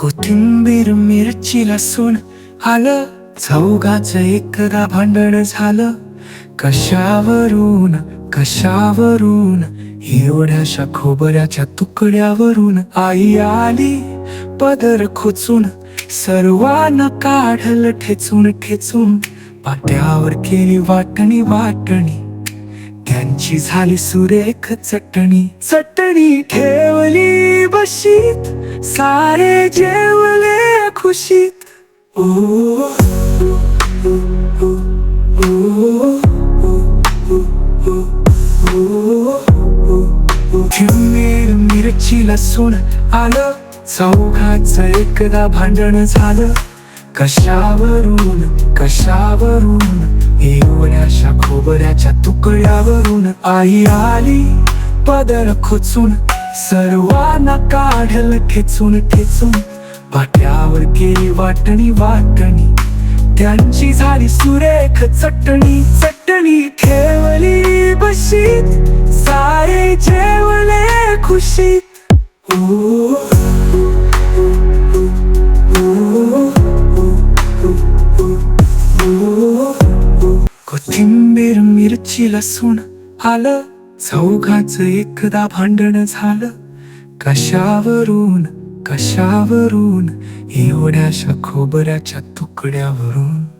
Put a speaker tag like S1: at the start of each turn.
S1: कोथिंबीर मिरची लसूण आलं. चौघाच एकदा भांडण झालं. कशावरून कशावरून? एवढ्याशा खोबऱ्याच्या तुकड्यावरून आई आली. पदर खोचून सर्वांना काढल ठेचून ठेचून. पाट्यावर केली वाटणी वाटणी. त्यांची झाली सुरेख चटणी. चटणी ठेवली बशीत. सारे जेवले खुशीत. ओ, ओ, मिरची लसूण आलं. चौघाचं एकदा भांडण झालं. कशावरून कशावरून? एवढ्याशा खोबऱ्याच्या तुकड्यावरून आई आली पदर खोचून. सर्वांना काढल ठेचून ठेचून पाट्यावर केली वाटणी वाटणी. त्यांची झाली सुरेख चटणी चटणी. ठेवली बशीत सारे जेवले खुशीत. ओ, कोथिंबीर मिरची लसूण आलं. चौघाचं एकदा भांडण झालं. कशावरून कशावरून? एवढ्याशा खोबऱ्याच्या तुकड्यावरून.